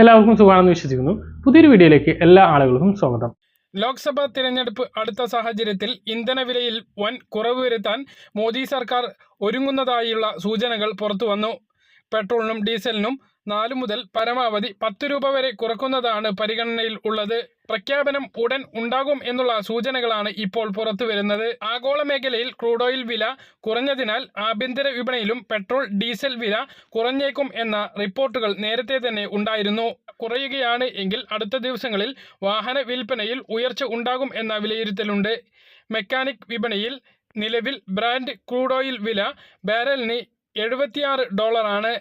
എല്ലാവർക്കും സുഖമാണെന്ന് വിശ്വസിക്കുന്നു. പുതിയൊരു വീഡിയോയിലേക്ക് എല്ലാ ആളുകൾക്കും സ്വാഗതം. ലോക്സഭാ തിരഞ്ഞെടുപ്പ് അടുത്ത സാഹചര്യത്തിൽ ഇന്ധനവിലയിൽ വൻ കുറവ് വരുത്താൻ മോദി സർക്കാർ ഒരുങ്ങുന്നതായുള്ള സൂചനകൾ പുറത്തു വന്നു പെട്രോളിനും ഡീസലിനും നാലു മുതൽ പരമാവധി പത്ത് രൂപ വരെ കുറക്കുന്നതാണ് പരിഗണനയിൽ ഉള്ളത്. പ്രഖ്യാപനം ഉടൻ ഉണ്ടാകും എന്നുള്ള സൂചനകളാണ് ഇപ്പോൾ പുറത്തു വരുന്നത്. ആഗോള മേഖലയിൽ ക്രൂഡ് ഓയിൽ വില കുറഞ്ഞതിനാൽ ആഭ്യന്തര വിപണിയിലും പെട്രോൾ ഡീസൽ വില കുറഞ്ഞേക്കും എന്ന റിപ്പോർട്ടുകൾ നേരത്തെ തന്നെ ഉണ്ടായിരുന്നു. കുറയുകയാണ് എങ്കിൽ അടുത്ത ദിവസങ്ങളിൽ വാഹന വിൽപ്പനയിൽ ഉയർച്ച ഉണ്ടാകും എന്ന വിലയിരുത്തലുണ്ട്. മെക്കാനിക് വിപണിയിൽ നിലവിൽ ബ്രാൻഡ് ക്രൂഡ് ഓയിൽ വില ബാരലിന് എഴുപത്തിയാറ് ഡോളറാണ്.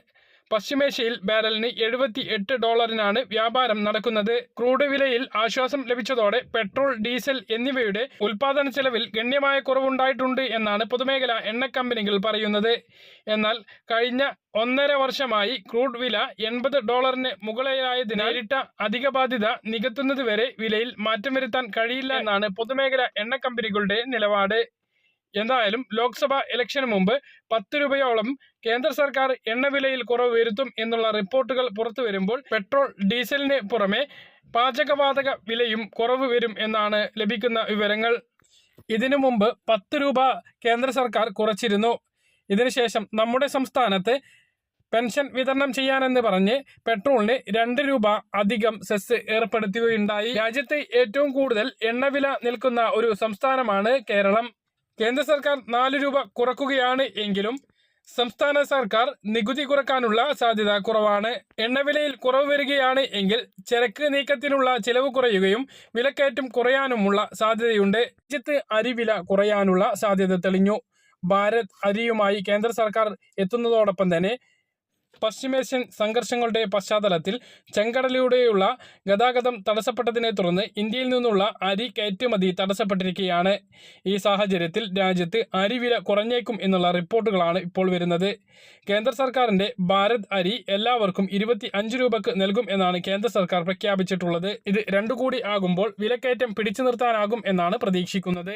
പശ്ചിമേഷ്യയിൽ ബാരലിന് എഴുപത്തി എട്ട് ഡോളറിനാണ് വ്യാപാരം നടക്കുന്നത്. ക്രൂഡ് വിലയിൽ ആശ്വാസം ലഭിച്ചതോടെ പെട്രോൾ ഡീസൽ എന്നിവയുടെ ഉൽപാദന ചെലവിൽ ഗണ്യമായ കുറവുണ്ടായിട്ടുണ്ട് എന്നാണ് പൊതുമേഖലാ എണ്ണ കമ്പനികൾ പറയുന്നത്. എന്നാൽ കഴിഞ്ഞ ഒന്നര വർഷമായി ക്രൂഡ് വില എൺപത് ഡോളറിന് മുകളിലായതിനാൽ നേരിട്ട അധിക ബാധ്യത നികത്തുന്നതുവരെ വിലയിൽ മാറ്റം വരുത്താൻ കഴിയില്ല എന്നാണ് പൊതുമേഖലാ എണ്ണ കമ്പനികളുടെ നിലപാട്. എന്തായാലും ലോക്സഭ ഇലക്ഷന് മുമ്പ് പത്ത് രൂപയോളം കേന്ദ്ര സർക്കാർ എണ്ണവിലയിൽ കുറവ് വരുത്തും എന്നുള്ള റിപ്പോർട്ടുകൾ പുറത്തു വരുമ്പോൾ പെട്രോൾ ഡീസലിന് പുറമെ പാചകവാതക വിലയും കുറവ് വരും എന്നാണ് ലഭിക്കുന്ന വിവരങ്ങൾ. ഇതിനു മുമ്പ് പത്ത് രൂപ കേന്ദ്ര സർക്കാർ കുറച്ചിരുന്നു. ഇതിനുശേഷം നമ്മുടെ സംസ്ഥാനത്ത് പെൻഷൻ വിതരണം ചെയ്യാനെന്ന് പറഞ്ഞ് പെട്രോളിന് രണ്ട് രൂപ അധികം സെസ് ഏർപ്പെടുത്തുകയുണ്ടായി രാജ്യത്തെ ഏറ്റവും കൂടുതൽ എണ്ണവില നിൽക്കുന്ന ഒരു സംസ്ഥാനമാണ് കേരളം. കേന്ദ്ര സർക്കാർ നാല് രൂപ കുറക്കുകയാണ് എങ്കിലും സംസ്ഥാന സർക്കാർ നികുതി കുറക്കാനുള്ള സാധ്യത കുറവാണ്. എണ്ണവിലയിൽ കുറവ് വരികയാണ് എങ്കിൽ ചരക്ക് നീക്കത്തിനുള്ള ചിലവ് കുറയുകയും വിലക്കയറ്റം കുറയാനുമുള്ള സാധ്യതയുണ്ട്. രാജ്യത്ത് അരിവില കുറയാനുള്ള സാധ്യത തെളിഞ്ഞു. ഭാരത് അരിയുമായി കേന്ദ്ര സർക്കാർ എത്തുന്നതോടൊപ്പം തന്നെ പശ്ചിമേഷ്യൻ സംഘർഷങ്ങളുടെ പശ്ചാത്തലത്തിൽ ചെങ്കടലിലൂടെയുള്ള ഗതാഗതം തടസ്സപ്പെട്ടതിനെ തുടർന്ന് ഇന്ത്യയിൽ നിന്നുള്ള അരി കയറ്റുമതി തടസ്സപ്പെട്ടിരിക്കുകയാണ്. ഈ സാഹചര്യത്തിൽ രാജ്യത്ത് അരിവില കുറഞ്ഞേക്കും എന്നുള്ള റിപ്പോർട്ടുകളാണ് ഇപ്പോൾ വരുന്നത്. കേന്ദ്ര സർക്കാരിന്റെ ഭാരത് അരി എല്ലാവർക്കും ഇരുപത്തി അഞ്ച് രൂപക്ക് നൽകും എന്നാണ് കേന്ദ്ര സർക്കാർ പ്രഖ്യാപിച്ചിട്ടുള്ളത്. ഇത് രണ്ടു കൂടി ആകുമ്പോൾ വിലക്കയറ്റം പിടിച്ചു നിർത്താനാകും എന്നാണ് പ്രതീക്ഷിക്കുന്നത്.